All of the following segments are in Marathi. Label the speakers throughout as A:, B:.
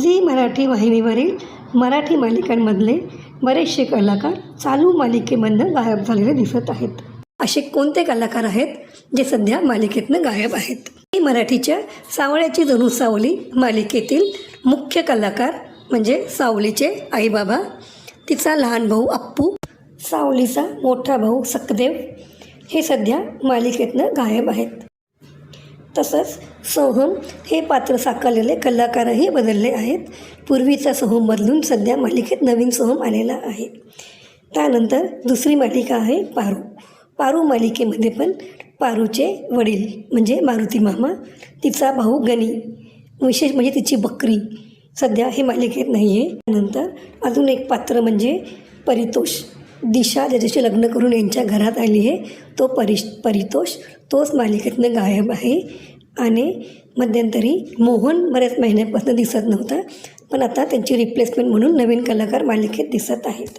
A: झी मराठी वाहिनीवरील मराठी मालिकांमधले बरेचसे कलाकार चालू मालिकेमधनं गायब झालेले दिसत आहेत. असे कोणते कलाकार आहेत जे सध्या मालिकेतनं गायब आहेत? ही मराठीच्या सावळ्याची जणू सावली मालिकेतील मुख्य कलाकार म्हणजे सावलीचे आईबाबा तिचा लहान भाऊ अप्पू सावलीचा मोठा भाऊ सकदेव हे सध्या मालिकेतनं गायब आहेत. तसंच सोहम हे पात्र साकारलेले कलाकारही बदलले आहेत. पूर्वीचा सोहम बदलून सध्या मालिकेत नवीन सोहम आलेला आहे. त्यानंतर दुसरी मालिका आहे पारू. पारू मालिकेमध्ये पण पारूचे वडील म्हणजे मारुती मामा तिचा भाऊ गणी विशेष म्हणजे तिची बकरी सध्या हे मालिकेत नाही आहे त्यानंतर अजून एक पात्र म्हणजे परितोष. दिशा ज्याच्याशी लग्न करून यांच्या घरात आली आहे तो परिश परितोष तोच मालिकेतनं गायब आहे. आणि मध्यंतरी मोहन बऱ्याच महिन्यापासून दिसत नव्हता पण आता त्यांची रिप्लेसमेंट म्हणून नवीन कलाकार मालिकेत दिसत आहेत.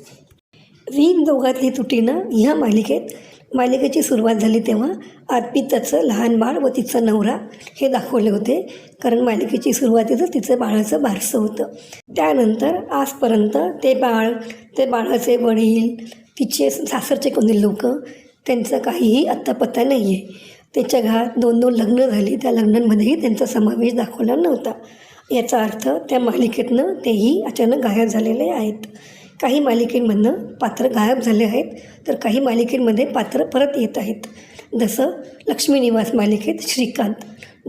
A: वीण दोघातली तुटीनं ह्या मालिकेत मालिकेची सुरुवात झाली तेव्हा अर्पिताचं लहान बाळ व तिचा नवरा हे दाखवले होते. कारण मालिकेची सुरुवातीतच तिचं बाळाचं बारसं होतं. त्यानंतर आजपर्यंत ते बाळ ते बाळाचे वडील तिचे सासरचे कोणी लोक त्यांचा काहीही आत्ता पत्ता नाही आहे त्याच्या घरात दोन दोन लग्न झाली. त्या लग्नांमध्येही त्यांचा समावेश दाखवला नव्हता. याचा अर्थ त्या मालिकेतनं तेही अचानक गायब झालेले आहेत. काही मालिकेंमधनं पात्र गायब झाले आहेत तर काही मालिकेंमध्ये पात्र परत येत आहेत. जसं लक्ष्मीनिवास मालिकेत श्रीकांत.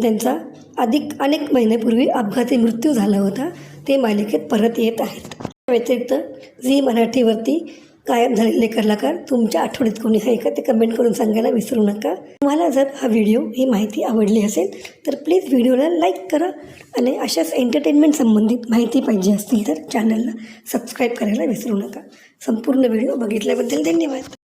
A: ज्यांचा अधिक अनेक महिन्यापूर्वी अपघाती मृत्यू झाला होता ते मालिकेत परत येत आहेत. त्या व्यतिरिक्त झी मराठीवरती कायम झालेले कलाकार तुमच्या आठवणीत कोणी आहे का ते कमेंट करून सांगायला विसरू नका. तुम्हाला जर हा व्हिडिओ ही माहिती आवडली असेल तर प्लीज व्हिडिओला लाईक करा आणि अशाच एंटरटेनमेंट संबंधित माहिती पाहिजे असतील तर चॅनलला सबस्क्राईब करायला विसरू नका. संपूर्ण व्हिडिओ बघितल्याबद्दल धन्यवाद.